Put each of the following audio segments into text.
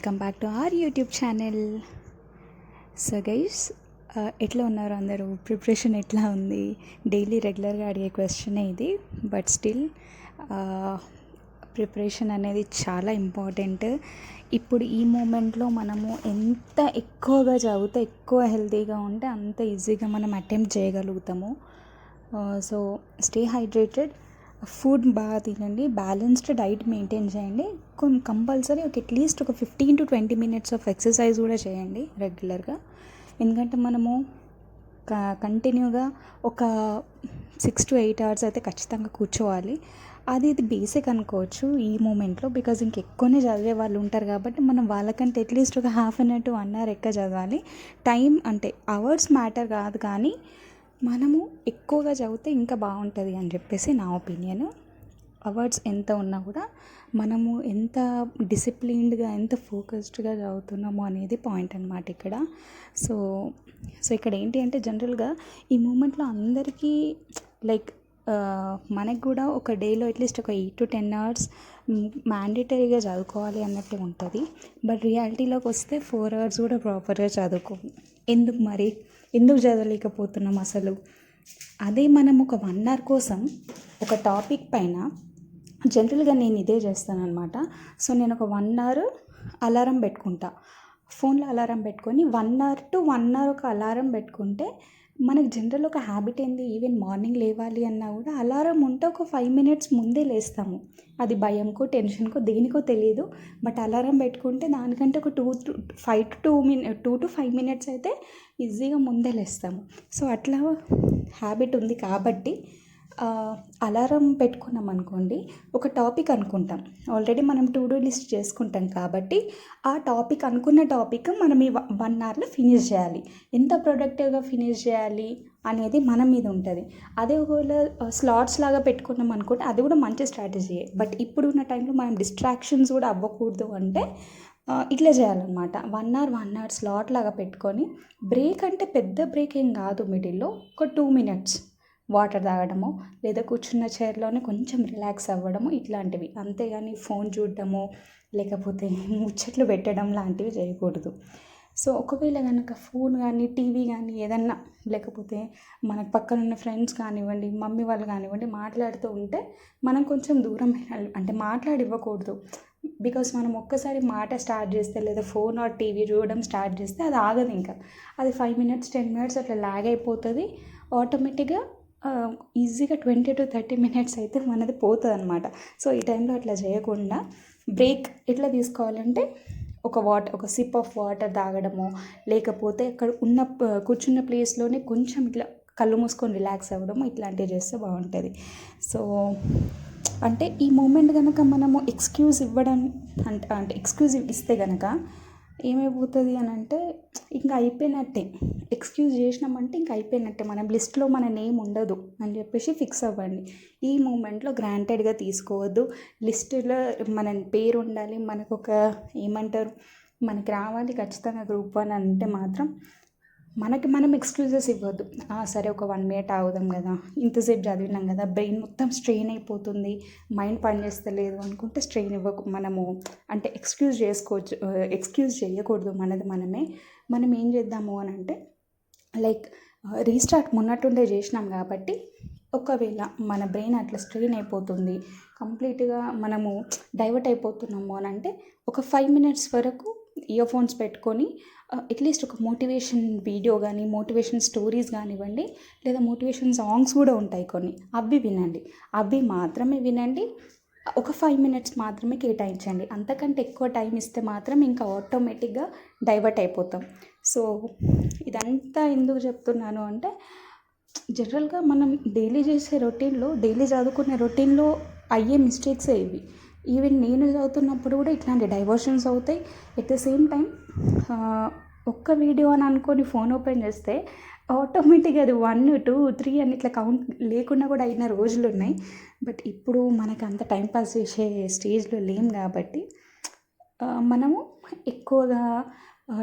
Welcome back to our YouTube channel. So guys ఎట్లా ఉన్నారు అందరూ? ప్రిపరేషన్ ఎట్లా ఉంది? డైలీ రెగ్యులర్గా అడిగే క్వశ్చనే ఇది. బట్ స్టిల్ ప్రిపరేషన్ అనేది చాలా ఇంపార్టెంట్. ఇప్పుడు ఈ మూమెంట్లో మనము ఎంత ఎక్కువగా చదివితే ఎక్కువ హెల్తీగా ఉంటే అంత ఈజీగా మనం అటెంప్ట్ చేయగలుగుతాము. So stay hydrated. ఫుడ్ బాగా తినండి బ్యాలెన్స్డ్ డైట్ మెయింటైన్ చేయండి. కొన్ని కంపల్సరీ ఒక అట్లీస్ట్ ఒక fifteen to twenty minutes of exercise కూడా చేయండి రెగ్యులర్గా ఎందుకంటే మనము కంటిన్యూగా ఒక సిక్స్ టు ఎయిట్ అవర్స్ అయితే ఖచ్చితంగా కూర్చోవాలి. అది ఇది బేసిక్ అనుకోవచ్చు ఈ మూమెంట్లో బికాజ్ ఇంకెక్కువనే చదివే వాళ్ళు ఉంటారు కాబట్టి మనం వాళ్ళకంటే అట్లీస్ట్ ఒక half an hour to one hour ఎక్కువ చదవాలి. టైం అంటే అవర్స్ మ్యాటర్ కాదు కానీ మనము ఎక్కువగా చదివితే ఇంకా బాగుంటుంది అని చెప్పేసి నా ఒపీనియన్. అవార్డ్స్ ఎంత ఉన్నా కూడా మనము ఎంత డిసిప్లిన్డ్గా ఎంత ఫోకస్డ్గా చదువుతున్నామో అనేది పాయింట్ అనమాట ఇక్కడ. సో సో ఇక్కడ ఏంటి అంటే జనరల్గా ఈ మూమెంట్లో అందరికీ లైక్ మనకు కూడా ఒక డేలో అట్లీస్ట్ ఒక ఎయిట్ టు టెన్ అవర్స్ మ్యాండేటరీగా చదువుకోవాలి అన్నట్టు ఉంటుంది. బట్ రియాలిటీలోకి వస్తే ఫోర్ అవర్స్ కూడా ప్రాపర్గా చదువుకో. ఎందుకు మరి? ఎందుకు చదవలేకపోతున్నాం అసలు? అదే మనం ఒక వన్ అవర్ కోసం ఒక టాపిక్ పైన జనరల్గా నేను ఇదే చేస్తాను అనమాట సో నేను ఒక వన్ అవర్ అలారం పెట్టుకుంటా. ఫోన్లో అలారం పెట్టుకొని one hour to one hour ఒక అలారం పెట్టుకుంటే మనకి జనరల్ ఒక హ్యాబిట్ ఏంది? ఈవెన్ మార్నింగ్ లేవాలి అన్నా కూడా అలారం ఉంటే ఒక ఫైవ్ మినిట్స్ ముందే లేస్తాము. అది భయంకో టెన్షన్కో దేనికో తెలియదు బట్ అలారం పెట్టుకుంటే దానికంటే ఒక two five to two minute two to five minutes అయితే ఈజీగా ముందే లేస్తాము. సో అట్లా హ్యాబిట్ ఉంది కాబట్టి అలారం పెట్టుకున్నాం అనుకోండి ఒక టాపిక్ అనుకుంటాం. ఆల్రెడీ మనం టు డూ లిస్ట్ చేసుకుంటాం కాబట్టి ఆ టాపిక్ అనుకున్న టాపిక్ మనం ఈ వన్ అవర్లో ఫినిష్ చేయాలి. ఎంత ప్రొడక్టివ్గా ఫినిష్ చేయాలి అనేది మన మీద ఉంటుంది. అదే ఒకవేళ స్లాట్స్ లాగా పెట్టుకున్నాం అనుకుంటే అది కూడా మంచి స్ట్రాటజీయే బట్ ఇప్పుడున్న టైంలో మనం డిస్ట్రాక్షన్స్ కూడా అవ్వకూడదు అంటే ఇట్లా చేయాలన్నమాట. One hour one hour slot లాగా పెట్టుకొని బ్రేక్ అంటే పెద్ద బ్రేక్ ఏం కాదు మిడిల్లో ఒక టూ మినిట్స్. వాటర్ తాగడము లేదా కూర్చున్న చైర్లోనే కొంచెం రిలాక్స్ అవ్వడము ఇట్లాంటివి. అంతేగాని ఫోన్ చూడడము లేకపోతే ముచ్చట్లు పెట్టడం లాంటివి చేయకూడదు. సో ఒకవేళ కనుక ఫోన్ కానీ టీవీ కానీ ఏదన్నా లేకపోతే మనకు పక్కన ఉన్న ఫ్రెండ్స్ కానివ్వండి మమ్మీ వాళ్ళు కానివ్వండి మాట్లాడుతూ ఉంటే మనం కొంచెం దూరం అంటే మాట్లాడి ఇవ్వకూడదు బికాస్ మనం ఒక్కసారి మాట స్టార్ట్ చేస్తే లేదా ఫోన్ ఆర్ టీవీ చూడడం స్టార్ట్ చేస్తే అది ఆగదు ఇంకా. అది ఫైవ్ మినిట్స్ టెన్ మినిట్స్ అట్లా లాగ్ అయిపోతుంది. ఆటోమేటిక్గా ఈజీగా ట్వంటీ టు థర్టీ మినిట్స్ అయితే మనది పోతుంది అనమాట సో ఈ టైంలో అట్లా చేయకుండా బ్రేక్ ఎట్లా తీసుకోవాలంటే ఒక వాటర్ ఒక సిప్ ఆఫ్ వాటర్ తాగడము లేకపోతే అక్కడ ఉన్న కూర్చున్న ప్లేస్లోనే కొంచెం ఇట్లా కళ్ళు మూసుకొని రిలాక్స్ అవ్వడము ఇట్లాంటివి చేస్తే బాగుంటుంది. సో అంటే ఈ మూమెంట్ కనుక మనము ఎక్స్క్యూజ్ ఇవ్వడం అంటే అంటే ఎక్స్క్యూజ్ ఇస్తే కనుక ఏమైపోతుంది అని అంటే ఇంకా అయిపోయినట్టే. ఎక్స్క్యూజ్ చేసినామంటే ఇంకా అయిపోయినట్టే. మన లిస్ట్లో మన నేమ్ ఉండదు అని చెప్పేసి ఫిక్స్ అవ్వండి. ఈ మూమెంట్లో గ్రాంటెడ్గా తీసుకోవద్దు. లిస్టులో మన పేరు ఉండాలి. మనకు ఒక ఏమంటారు? మనకి రావాలి ఖచ్చితంగా గ్రూప్ వన్ అంటే మాత్రం మనకి మనం ఎక్స్క్యూజెస్ ఇవ్వద్దు. సరే ఒక వన్ మినిట్ ఆగుదాం కదా. ఇంతసేపు చదివినాం కదా. బ్రెయిన్ మొత్తం స్ట్రెయిన్ అయిపోతుంది. మైండ్ పనిచేస్తలేదు అనుకుంటే స్ట్రెయిన్ ఇవ్వకు. మనము అంటే ఎక్స్క్యూజ్ చేసుకోవచ్చు ఎక్స్క్యూజ్ చేయకూడదు మనది మనమే. మనం ఏం చేద్దాము అని అంటే లైక్ రీస్టార్ట్ మొన్నట్టుండే చేసినాం కాబట్టి ఒకవేళ మన బ్రెయిన్ అట్లా స్ట్రెయిన్ అయిపోతుంది కంప్లీట్గా మనము డైవర్ట్ అయిపోతున్నాము అని అంటే ఒక ఫైవ్ మినిట్స్ వరకు ఇయర్ ఫోన్స్ పెట్టుకొని అట్లీస్ట్ ఒక మోటివేషన్ వీడియో కానీ మోటివేషన్ స్టోరీస్ కానివ్వండి లేదా మోటివేషన్ సాంగ్స్ కూడా ఉంటాయి కొన్ని. అవి వినండి. అవి మాత్రమే వినండి. ఒక ఫైవ్ మినిట్స్ మాత్రమే కేటాయించండి. అంతకంటే ఎక్కువ టైం ఇస్తే మాత్రం ఇంకా ఆటోమేటిక్గా డైవర్ట్ అయిపోతాం. సో ఇదంతా ఎందుకు చెప్తున్నాను అంటే జనరల్గా మనం డైలీ చేసే రొటీన్లో డైలీ చదువుకునే రొటీన్లో అయ్యే మిస్టేక్సే ఇవి. ఈవెన్ నేను చదువుతున్నప్పుడు కూడా ఇట్లాంటి డైవర్షన్స్ అవుతాయి. ఎట్ ద సేమ్ టైం ఒక్క వీడియో అని అనుకొని ఫోన్ ఓపెన్ చేస్తే ఆటోమేటిక్గా అది వన్ టూ త్రీ అని ఇట్లా కౌంట్ లేకుండా కూడా అయిన రోజులు ఉన్నాయి. బట్ ఇప్పుడు మనకు అంత టైం పాస్ చేసే స్టేజ్లో లేం కాబట్టి మనము ఎక్కువగా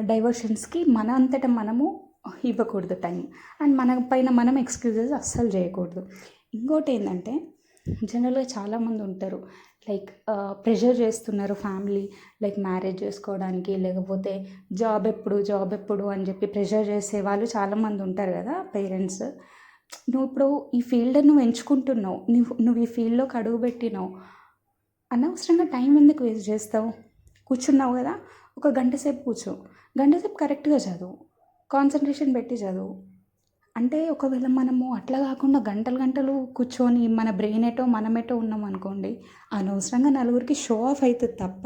డైవర్షన్స్కి మన అంతటా మనము ఇవ్వకూడదు టైం అండ్ మన పైన మనం ఎక్స్క్యూజెస్ అస్సలు చేయకూడదు. ఇంకోటి ఏంటంటే జనరల్గా చాలామంది ఉంటారు. లైక్ ప్రెషర్ చేస్తున్నారు ఫ్యామిలీ లైక్ మ్యారేజ్ చేసుకోవడానికి లేకపోతే జాబ్ ఎప్పుడు జాబ్ ఎప్పుడు అని చెప్పి ప్రెషర్ చేసే వాళ్ళు చాలామంది ఉంటారు కదా పేరెంట్స్. నువ్వు ఇప్పుడు ఈ ఫీల్డ్ నువ్వు ఎంచుకుంటున్నావు నువ్వు నువ్వు ఈ ఫీల్డ్లోకి అడుగు పెట్టినావు అనవసరంగా టైం ఎందుకు వేస్ట్ చేస్తావు? కూర్చున్నావు కదా ఒక గంట సేపు కూర్చో. గంట సేపు కరెక్ట్గా చదువు కాన్సన్ట్రేషన్ పెట్టి చదువు. అంటే ఒకవేళ మనము అట్లా కాకుండా గంటలు గంటలు కూర్చొని మన బ్రెయిన్ ఏటో మనమేటో ఉన్నాం అనుకోండి అనవసరంగా నలుగురికి షో ఆఫ్ అవుతుంది తప్ప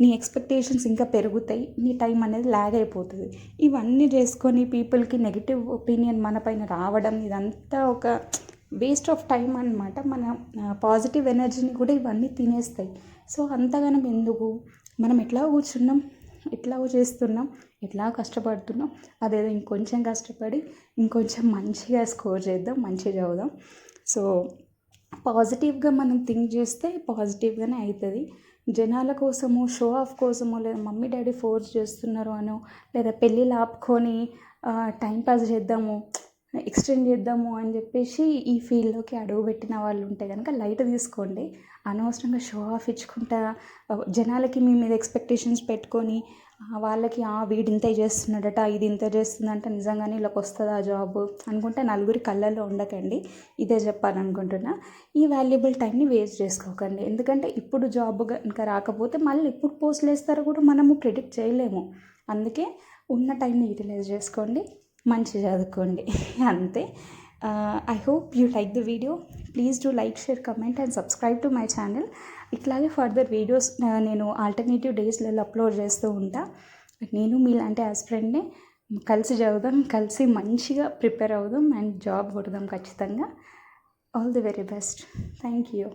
నీ ఎక్స్పెక్టేషన్స్ ఇంకా పెరుగుతాయి నీ టైం అనేది ల్యాగ్ అయిపోతుంది. ఇవన్నీ చేసుకొని పీపుల్కి నెగిటివ్ ఒపీనియన్ మన పైన రావడం ఇదంతా ఒక వేస్ట్ ఆఫ్ టైం అనమాట మన పాజిటివ్ ఎనర్జీని కూడా ఇవన్నీ తినేస్తాయి. సో అంతగానం ఎందుకు? మనం ఎట్లా కూర్చున్నాం. ఎట్లా చేస్తున్నాం ఎట్లా కష్టపడుతున్నాం అదేదో ఇంకొంచెం కష్టపడి ఇంకొంచెం మంచిగా స్కోర్ చేద్దాం మంచిగా చదువుదాం. సో పాజిటివ్గా మనం థింక్ చేస్తే పాజిటివ్గానే అవుతుంది జనాల కోసము షో ఆఫ్ కోసము లేదా మమ్మీ డాడీ ఫోర్స్ చేస్తున్నారు అనో లేదా పెళ్ళిళ్ళు ఆపుకొని టైంపాస్ చేద్దాము ఎక్స్టెండ్ చేద్దాము అని చెప్పేసి ఈ ఫీల్డ్లోకి అడుగు పెట్టిన వాళ్ళు ఉంటే కనుక లైట్ తీసుకోండి. అనవసరంగా షో ఆఫ్ ఇచ్చుకుంటా జనాలకి మీ మీద ఎక్స్పెక్టేషన్స్ పెట్టుకొని వాళ్ళకి వీడు ఇంత చేస్తున్నాడట ఇది ఇంత చేస్తుందంట నిజంగానే వీళ్ళకి వస్తుందా జాబ్? అనుకుంటే నలుగురి కళ్ళల్లో ఉండకండి. ఇదే చెప్పాలనుకుంటున్నా. ఈ వాల్యుబుల్ టైంని వేస్ట్ చేసుకోకండి. ఎందుకంటే ఇప్పుడు జాబ్ కనుక రాకపోతే మళ్ళీ ఎప్పుడు పోస్ట్లు వేస్తారో కూడా మనము ప్రిడిక్ట్ చేయలేము. అందుకే ఉన్న టైంని యూటిలైజ్ చేసుకోండి. మంచి చదువుకోండి. అంతే. I hope you like the video please do like share comment and subscribe to my channel ఇట్లాగే ఫర్దర్ వీడియోస్ నేను ఆల్టర్నేటివ్ డేస్లలో అప్లోడ్ చేస్తూ ఉంటా. నేను మీలాంటి ఫ్రెండ్ని కలిసి చదువుదాం కలిసి మంచిగా ప్రిపేర్ అవుదాం అండ్ జాబ్ కొడదాం ఖచ్చితంగా. All the very best thank you